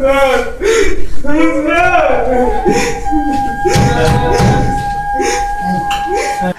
Dad! Dad!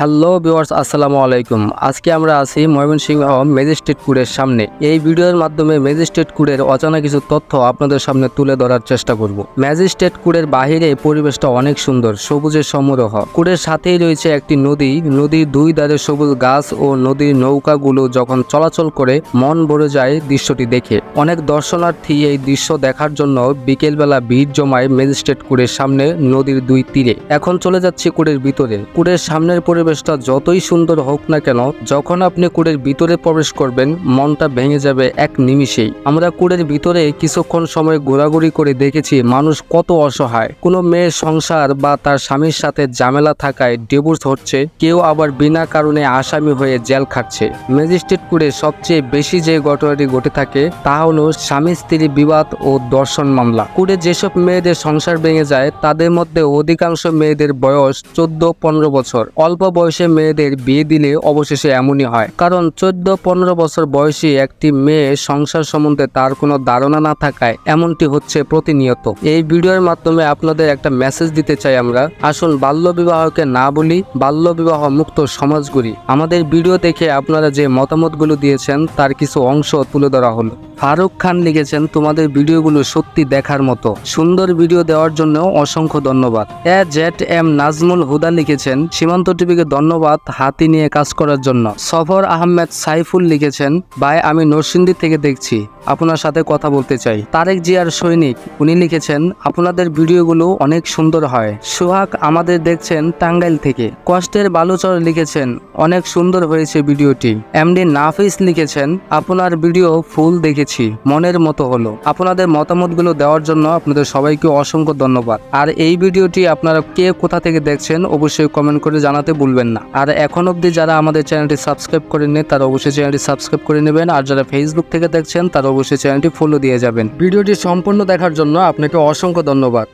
Hello viewers, আসসালামু আলাইকুম। আজকে আমরা আছি ময়মনসিংহ ম্যাজিস্ট্রেট কোর্টের সামনে। এই ভিডিওর মাধ্যমে ম্যাজিস্ট্রেট কোর্টের অজানা কিছু তথ্য আপনাদের সামনে তুলে ধরার চেষ্টা করব। ম্যাজিস্ট্রেট কোর্টের বাহিরে পরিবেশটা অনেক সুন্দর, সবুজের সমারোহ। কোর্টের সাথেই রয়েছে একটি নদী। নদীর দুই ধারে সবুজ গাছ ও নদীর নৌকাগুলো যখন চলাচল করে, মন ভরে যায় দৃশ্যটি দেখে। অনেক দর্শনার্থী এই দৃশ্য দেখার জন্য বিকেলবেলা ভিড় জমায় ম্যাজিস্ট্রেট কোর্টের সামনে নদীর দুই তীরে। এখন চলে যাচ্ছি কোর্টের ভিতরে। কোর্টের সামনের পরিবেশটা যতই সুন্দর হোক না কেন, যখন আপনি কুড়ের ভিতরে প্রবেশ করবেন, মনটা ভেঙে যাবে এক নিমিষেই। আমরা কুড়ের ভিতরে কিছুক্ষণ সময় ঘোরাঘুরি করে দেখেছি মানুষ কত অসহায়। কোনো মেয়ের সংসার বা তার স্বামীর সাথে ঝামেলা থাকায় ডিভোর্স হচ্ছে, কেউ আবার বিনা কারণে আসামি হয়ে জেল খাচ্ছে ম্যাজিস্ট্রেট কুড়ে সবচেয়ে বেশি যে ঘটনাটি ঘটে থাকে, তা হলো স্বামী স্ত্রী বিবাদ ও দর্শন মামলা। কুড়ে যেসব মেয়েদের সংসার ভেঙে যায়, তাদের মধ্যে অধিকাংশ মেয়েদের বয়স চোদ্দ পনেরো বছর। অল্প বয়সে মেয়েদের বিয়ে দিলে অবশেষে এমনই হয়। কারণ চোদ্দ পনেরো বছর বয়সী একটি মেয়ে সংসার সম্বন্ধে তার কোনো ধারণা না থাকায় এমনটি হচ্ছে প্রতিনিয়ত। এই ভিডিওর মাধ্যমে আপনাদের একটা মেসেজ দিতে চাই আমরা। আসুন বাল্য বিবাহকে না বলি বাল্য বিবাহ মুক্ত সমাজ গড়ি। আমাদের ভিডিও দেখে আপনারা যে মতামতগুলো দিয়েছেন, তার কিছু অংশ তুলে ধরা হলো। ফারুক খান লিখেছেন, তোমাদের ভিডিওগুলো সত্যি দেখার মতো। সুন্দর ভিডিও দেওয়ার জন্য অসংখ্য ধন্যবাদ। A Z M Nazmul Huda লিখেছেন, সীমান্ত টিভিকে ধন্যবাদ হাতি নিয়ে কাজ করার জন্য। সফর আহমেদ সাইফুল লিখেছেন ভাই আমি নরসিংদী থেকে দেখছি। আপনার সাথে কথা বলতে চাই। তারেক জিয়ার সৈনিক, উনি লিখেছেন, আপনাদের ভিডিওগুলো অনেক সুন্দর হয়। সোহাগ আমাদের দেখছেন টাঙ্গাইল থেকে। কষ্টের বালুচর লিখেছেন, অনেক সুন্দর হয়েছে ভিডিওটি। এমডি নাফিস লিখেছেন, আপনার ভিডিও ফুল দেখেছি। মনের মতো হলো। আপনাদের মতামতগুলো দেওয়ার জন্য আপনাদের সবাইকে অসংখ্য ধন্যবাদ। আর এই ভিডিওটি আপনারা কে কোথা থেকে দেখছেন, অবশ্যই কমেন্ট করে জানাতে ভুলবেন না। আর এখন অবধি যারা আমাদের চ্যানেলটি সাবস্ক্রাইব করেননি, তারা অবশ্যই চ্যানেলটি সাবস্ক্রাইব করে নেবেন। আর যারা ফেসবুক থেকে দেখছেন, তারা অবশ্যই চ্যানেলটি ফলো দিয়ে যাবেন। ভিডিওটি সম্পূর্ণ দেখার জন্য আপনাকে অসংখ্য ধন্যবাদ।